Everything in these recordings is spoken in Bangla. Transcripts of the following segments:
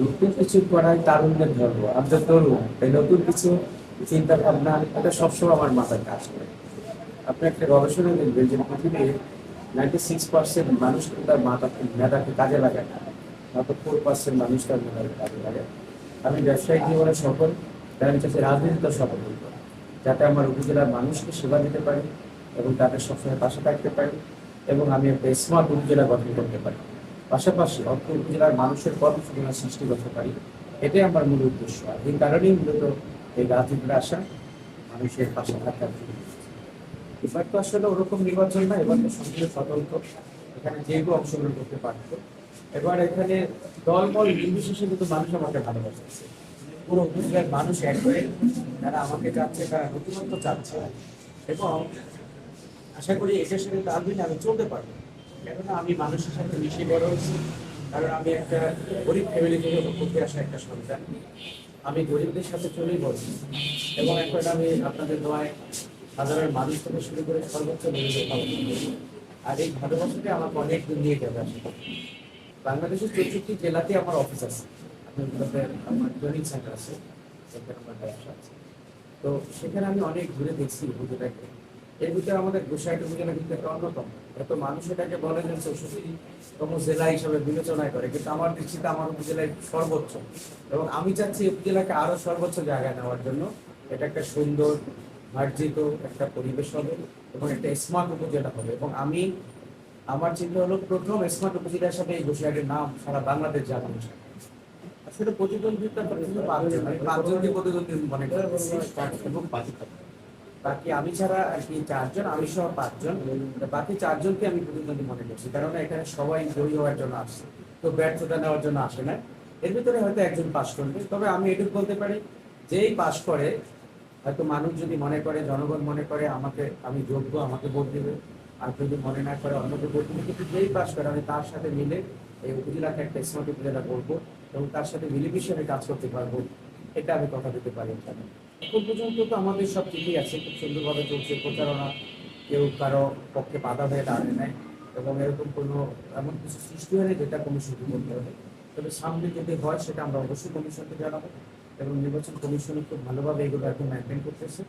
নতুন কিছু করাই তারুণ্যের ধর্ম তো তরুণ এই নতুন কিছু চিন্তা ভাবনা এটা সবসময় আমার মাথায় কাজ করে। আপনি একটা গবেষণা দেখবেন যে পৃথিবীর নাইনটি সিক্স পার্সেন্ট মানুষ তার মাথা, মেধাকে কাজে লাগায় না। মাত্র ফোর পার্সেন্ট মানুষ তার মেধাকে কাজে লাগায়। আমি ব্যবসায়িক জীবনে সফল, তাই আমি রাজনীতিতে সফল হইব যাতে আমার উপজেলার মানুষকে সেবা দিতে পারি এবং তাদের সবসময় পাশে থাকতে পারি এবং আমি একটা স্মার্ট উপজেলা গঠন করতে পারি। পাশাপাশি অর্থ উপজেলার মানুষের কর্মসংস্থান সৃষ্টি করতে পারি, এটাই আমার মূল উদ্দেশ্য। আর এই কারণেই মূলত এই রাজনীতিতে আসা মানুষের পাশে থাকার জন্য। এবার তো আসলে ওরকম নির্বাচন না, এবার তো সম্পূর্ণ স্বতন্ত্র। এখানে যে কেউ অংশগ্রহণ করতে পারতো। এবার এখানে দলমল নির্বিশেষে কিন্তু মানুষ আমাকে ভালোবাসছে। পুরো উপজেলার মানুষ এক হয়ে তারা আমাকে চাচ্ছে, তারা নতুনত্ব চাচ্ছে। এবং আশা করি এটার সাথে তাল মিলে আমি চলতে পারব। কেননা আমি মানুষের সাথে মিশে বড় হয়েছি। কারণ আমি একটা গরিব ফ্যামিলি থেকে উঠে আসা একটা সন্তান। আমি গরিবদের সাথে চলেই বড়। এবং এখন আমি আপনাদের দোয়ায় সাধারণ মানুষ থেকে শুরু করে সর্বোচ্চ পাবো আর এই ভালোবাসাটা আমাকে অনেক দূর নিয়ে যাবে বাংলাদেশের চৌষট্টি জেলাতে আমার অফিস আছে। আমার ট্রেনিং সেন্টার আছে, সেখানে আমার ব্যবসা আছে। তো সেখানে আমি অনেক ঘুরে দেখছি উপজেলাকে এর ভিতরে আমাদের গোসাইট উপজেলা কিন্তু একটা অন্যতম। এত মানুষ এটাকে বলে যে চৌষট্টিতম জেলা হিসাবে বিবেচনা করে, কিন্তু আমার দৃষ্টিতে আমার উপজেলায় সর্বোচ্চ। এবং আমি চাচ্ছি এই উপজেলাকে আরও সর্বোচ্চ জায়গায় নেওয়ার জন্য। এটা একটা সুন্দর মার্জিত একটা পরিবেশ হবে এবং একটা স্মার্ট উপজেলা হবে। এবং আমি, আমার চিন্তা হলো প্রথম স্মার্ট উপজেলা হিসাবে এই গোসাইটের নাম সারা বাংলাদেশ চাই। আসলে প্রতিদ্বন্দ্বিতা পাঁচজনকে প্রতিদ্বন্দ্বী মনে করতেছি এবং বাকি আমি ছাড়া আর কি চারজন, আমি সহ পাঁচজন। বাকি চারজনকে আমি প্রতিদ্বন্দ্বী মনে করছি কারণ এখানে সবাই জয়ী হওয়ার জন্য আসছে তো ব্যর্থতা নেওয়ার জন্য আসে না। এর ভিতরে হয়তো একজন পাশ করবে, তবে আমি এটুকু বলতে পারি, যেই পাশ করে, হয়তো মানুষ যদি মনে করে, জনগণ মনে করে, আমাকে, আমি যোগ্য, আমাকে ভোট দেবে। আর যদি মনে না করে, অন্যকে ভোট দেবে। কিন্তু যেই পাশ করে, আমি তার সাথে মিলে এই উপজেলাকে একটা স্মার্ট উপজেলা করব এবং তার সাথে মিলেমিশে আমি কাজ করতে পারব। এটা আমি কথা দিতে পারি এখানে। পর্যন্ত তো আমাদের সব ঠিকই আছে, খুব সুন্দরভাবে চলছে প্রচারণা। কেউ কারও পক্ষে বাধা হয়ে দাঁড়ায় নেয় এবং এরকম কোনো এমন কিছু সৃষ্টি হয়নি যেটা কমিশনকে করতে হবে। তবে সামনে যদি হয় সেটা আমরা অবশ্যই কমিশনকে জানাব এবং নির্বাচন কমিশন খুব ভালোভাবে এগুলো এখন মেনটেন করতেছে।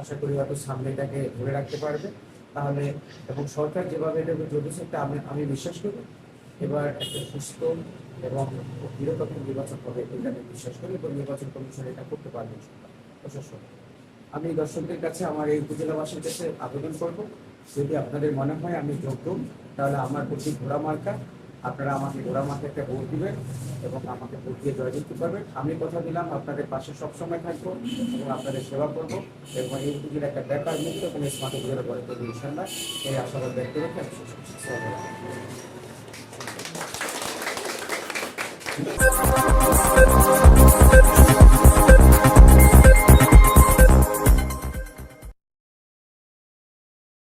আশা করি হয়তো সামনে এটাকে ধরে রাখতে পারবে। তাহলে এবং সরকার যেভাবে এটাকে চলতেছে একটা আমি আমি বিশ্বাস করি। এবার একটা সুস্থ এবং নিরপেক্ষ নির্বাচন হবে এটা আমি বিশ্বাস করি এবং নির্বাচন কমিশন এটা করতে পারবে প্রশাসন। আমি দর্শকদের কাছে আমার এই উপজেলাবাসীর কাছে আবেদন করব, যদি আপনাদের মনে হয় আমি যোগ্য, তাহলে আমার প্রতি ঘোড়া মার্কা, আপনারা আমাকে ঘোড়া মার্কা একটা ভোট দিবেন এবং আমাকে ভোট দিয়ে জয় জিততে পারবেন। আমি কথা দিলাম, আপনাদের পাশে সবসময় থাকব এবং আপনাদের সেবা করব এবং এই উপজেলা একটা ব্যাপার মুক্ত এবং স্মার্ট উপজেলা গড়ে তুলবে ইনশাল্লাহ এই আশাবাদ ব্যক্ত রেখে আমি